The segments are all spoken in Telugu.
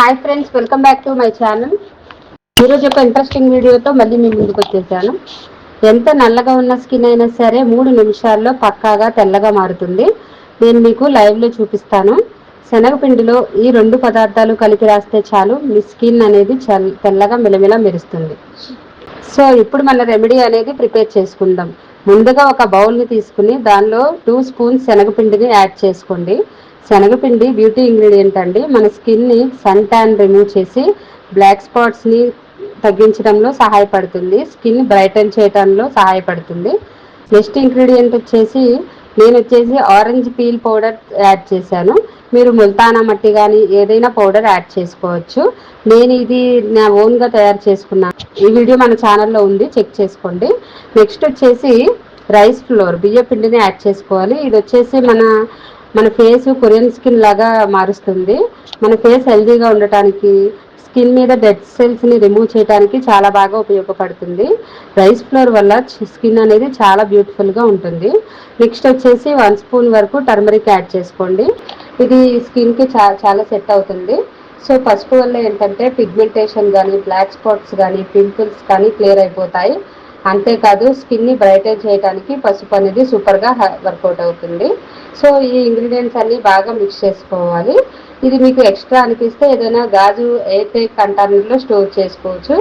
Hi friends welcome back to my channel ఈరోజు ఒక ఇంట్రెస్టింగ్ వీడియోతో మళ్ళీ మీ ముందుకు వచ్చేసాను. ఎంత నల్లగా ఉన్న స్కిన్ అయినా సరే మూడు నిమిషాల్లో పక్కాగా తెల్లగా మారుతుంది. నేను మీకు లైవ్లో చూపిస్తాను. శనగపిండిలో ఈ రెండు పదార్థాలు కలిపి రాస్తే చాలు మీ స్కిన్ అనేది తెల్లగా మెలమెల మెరుస్తుంది. సో ఇప్పుడు మన రెమెడీ అనేది ప్రిపేర్ చేసుకుందాం. ముందుగా ఒక బౌల్ని తీసుకుని దానిలో టూ స్పూన్స్ శనగపిండిని యాడ్ చేసుకోండి. శనగపిండి బ్యూటీ ఇంగ్రీడియంట్ అండి. మన స్కిన్ని సన్ ట్యాన్ రిమూవ్ చేసి బ్లాక్ స్పాట్స్ని తగ్గించడంలో సహాయపడుతుంది. స్కిన్ బ్రైటన్ చేయడంలో సహాయపడుతుంది. నెక్స్ట్ ఇంగ్రీడియంట్ వచ్చేసి నేను వచ్చేసి ఆరెంజ్ పీల్ పౌడర్ యాడ్ చేశాను. మీరు ముల్తానా మట్టి కానీ ఏదైనా పౌడర్ యాడ్ చేసుకోవచ్చు. నేను ఇది నా ఓన్గా తయారు చేసుకున్నాను. ఈ వీడియో మన ఛానల్లో ఉంది. చెక్ చేసుకోండి. నెక్స్ట్ వచ్చేసి రైస్ ఫ్లోర్ బియ్య పిండిని యాడ్ చేసుకోవాలి. ఇది వచ్చేసి మన మన ఫేస్ కొరియన్ స్కిన్ లాగా మారుస్తుంది. మన ఫేస్ హెల్దీగా ఉండటానికి స్కిన్ మీద డెడ్ సెల్స్ని రిమూవ్ చేయడానికి చాలా బాగా ఉపయోగపడుతుంది. రైస్ ఫ్లోర్ వల్ల స్కిన్ అనేది చాలా బ్యూటిఫుల్గా ఉంటుంది. నెక్స్ట్ వచ్చేసి వన్ స్పూన్ వరకు టర్మరిక్ యాడ్ చేసుకోండి. ఇది స్కిన్కి చా చాలా సెట్ అవుతుంది. సో పసుపు వల్ల ఏంటంటే పిగ్మెంటేషన్ కానీ బ్లాక్ స్పాట్స్ కానీ పింపుల్స్ కానీ క్లియర్ అయిపోతాయి. అంతేకాదు స్కిన్ని బ్రైటన్ చేయడానికి పసుపు అనేది సూపర్గా వర్కౌట్ అవుతుంది. సో ఈ ఇంగ్రీడియంట్స్ అన్నీ బాగా మిక్స్ చేసుకోవాలి. ఇది మీకు ఎక్స్ట్రా అనిపిస్తే ఏదైనా గాజు అయితే కంటైనర్లో స్టోర్ చేసుకోవచ్చు.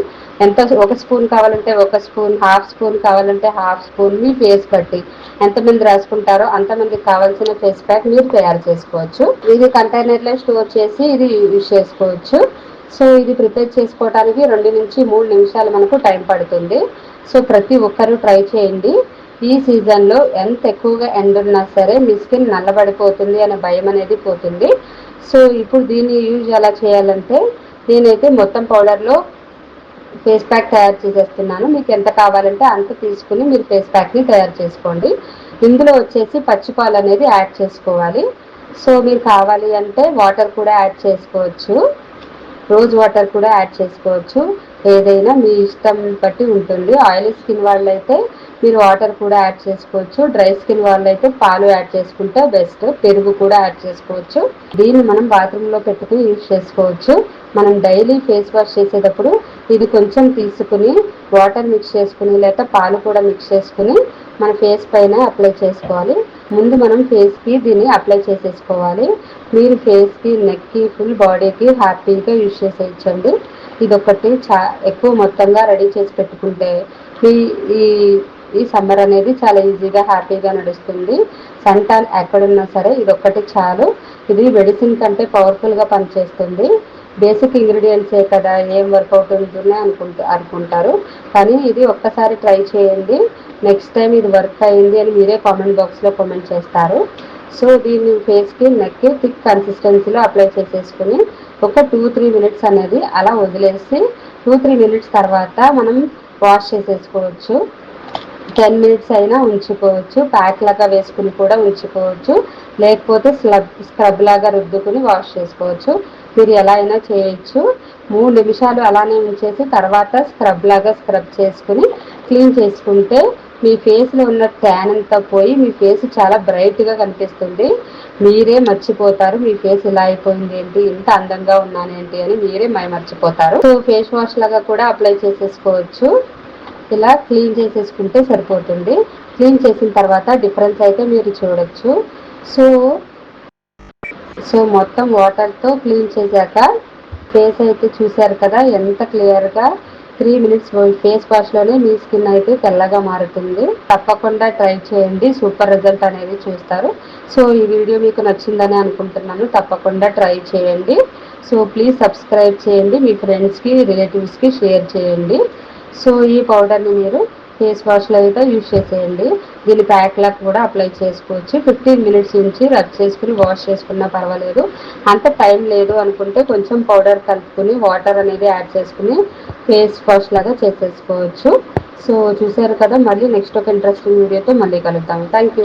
ఎంత ఒక స్పూన్ కావాలంటే ఒక స్పూన్ హాఫ్ స్పూన్ కావాలంటే హాఫ్ స్పూన్ మీ ఫేస్ బట్టి. ఎంతమంది రాసుకుంటారో అంతమందికి కావాల్సిన ఫేస్ ప్యాక్ మీరు తయారు చేసుకోవచ్చు. ఇది కంటైనర్లో స్టోర్ చేసి ఇది యూజ్ చేసుకోవచ్చు. సో ఇది ప్రిపేర్ చేసుకోవడానికి రెండు నుంచి మూడు నిమిషాలు మనకు టైం పడుతుంది. సో ప్రతి ఒక్కరూ ట్రై చేయండి. ఈ సీజన్లో ఎంత ఎక్కువగా ఎండున్నా సరే మీ స్కిన్ నల్లబడిపోతుంది అనే భయం అనేది పోతుంది. సో ఇప్పుడు దీన్ని యూజ్ ఎలా చేయాలంటే నేనైతే మొత్తం పౌడర్లో ఫేస్ ప్యాక్ తయారు చేసేస్తున్నాను. మీకు ఎంత కావాలంటే అంత తీసుకుని మీరు ఫేస్ ప్యాక్ని తయారు చేసుకోండి. ఇందులో వచ్చేసి పచ్చిపాలు అనేది యాడ్ చేసుకోవాలి. సో మీరు కావాలి అంటే వాటర్ కూడా యాడ్ చేసుకోవచ్చు. రోజ్ వాటర్ కూడా యాడ్ చేసుకోవచ్చు. ఏదైనా మీ ఇష్టం బట్టి ఉంటుంది. ఆయిలీ స్కిన్ వాళ్ళైతే మీరు వాటర్ కూడా యాడ్ చేసుకోవచ్చు. డ్రై స్కిన్ వాళ్ళైతే పాలు యాడ్ చేసుకుంటే బెస్ట్. పెరుగు కూడా యాడ్ చేసుకోవచ్చు. దీన్ని మనం బాత్రూంలో పెట్టుకుని యూజ్ చేసుకోవచ్చు. మనం డైలీ ఫేస్ వాష్ చేసేటప్పుడు ఇది కొంచెం తీసుకుని వాటర్ మిక్స్ చేసుకుని లేదా పాలు కూడా మిక్స్ చేసుకుని మన ఫేస్ పైన అప్లై చేసుకోవాలి. ముందు మనం ఫేస్కి దీన్ని అప్లై చేసేసుకోవాలి. మీరు ఫేస్కి నెక్కి ఫుల్ బాడీకి హ్యాపీగా యూజ్ చేసేయచ్చండి. ఇది ఒకటి చా ఎక్కువ మొత్తంగా రెడీ చేసి పెట్టుకుంటే ఈ ఈ ఈ సమ్మర్ అనేది చాలా ఈజీగా హ్యాపీగా నడుస్తుంది. సంటాన్ ఎక్కడున్నా సరే ఇది చాలు. ఇది మెడిసిన్ కంటే పవర్ఫుల్గా పనిచేస్తుంది. బేసిక్ ఇంగ్రీడియంట్సే కదా ఏం వర్కౌట్ ఉంటుందని అనుకుంటా అనుకుంటారు. కానీ ఇది ఒక్కసారి ట్రై చేయండి. నెక్స్ట్ టైం ఇది వర్క్ అయింది అని మీరే కామెంట్ బాక్స్లో కామెంట్ చేస్తారు. సో దీన్ని ఫేస్కి నెక్కి థిక్ కన్సిస్టెన్సీలో అప్లై చేసేసుకుని ఒక టూ త్రీ మినిట్స్ అనేది అలా వదిలేసి టూ త్రీ మినిట్స్ తర్వాత మనం వాష్ చేసేసుకోవచ్చు. టెన్ మినిట్స్ అయినా ఉంచుకోవచ్చు. ప్యాక్ లాగా వేసుకుని కూడా ఉంచుకోవచ్చు. లేకపోతే స్లబ్ స్క్రబ్ లాగా రుద్దుకుని వాష్ చేసుకోవచ్చు. మీరు ఎలా అయినా చేయొచ్చు. మూడు నిమిషాలు అలానే ఉంచేసి తర్వాత స్క్రబ్ లాగా స్క్రబ్ చేసుకుని క్లీన్ చేసుకుంటే మీ ఫేస్లో ఉన్న ట్యాన్ అంతా పోయి మీ ఫేస్ చాలా బ్రైట్గా కనిపిస్తుంది. మీరే మర్చిపోతారు. మీ ఫేస్ ఇలా అయిపోయింది ఏంటి? ఇంత అందంగా ఉన్నానేంటి అని మీరే మై మర్చిపోతారు. సో ఫేస్ వాష్ లాగా కూడా అప్లై చేసేసుకోవచ్చు. ఇలా క్లీన్ చేసేసుకుంటే సరిపోతుంది. క్లీన్ చేసిన తర్వాత డిఫరెన్స్ అయితే మీరు చూడొచ్చు. సో సో మొత్తం వాటర్తో క్లీన్ చేశాక ఫేస్ అయితే చూశారు కదా ఎంత క్లియర్గా త్రీ మినిట్స్ ఫేస్ వాష్లోనే మీ స్కిన్ అయితే తెల్లగా మారుతుంది. తప్పకుండా ట్రై చేయండి. సూపర్ రిజల్ట్ అనేది చూస్తారు. సో ఈ వీడియో మీకు నచ్చిందని అనుకుంటున్నాను. తప్పకుండా ట్రై చేయండి. సో ప్లీజ్ సబ్స్క్రైబ్ చేయండి. మీ ఫ్రెండ్స్కి రిలేటివ్స్కి షేర్ చేయండి. సో ఈ పౌడర్ని మీరు ఫేస్ వాష్లో అయితే యూజ్ చేసేయండి. దీని ప్యాక్లకు కూడా అప్లై చేసుకోవచ్చు. ఫిఫ్టీన్ మినిట్స్ నుంచి రబ్ చేసుకుని వాష్ చేసుకున్నా పర్వాలేదు. అంత టైం లేదు అనుకుంటే కొంచెం పౌడర్ కలుపుకుని వాటర్ అనేది యాడ్ చేసుకుని ఫేస్ వాష్ లాగా చేసేసుకోవచ్చు. సో చూసారు కదా మళ్ళీ నెక్స్ట్ ఒక ఇంట్రెస్టింగ్ వీడియోతో మళ్ళీ కలుద్దాం. థ్యాంక్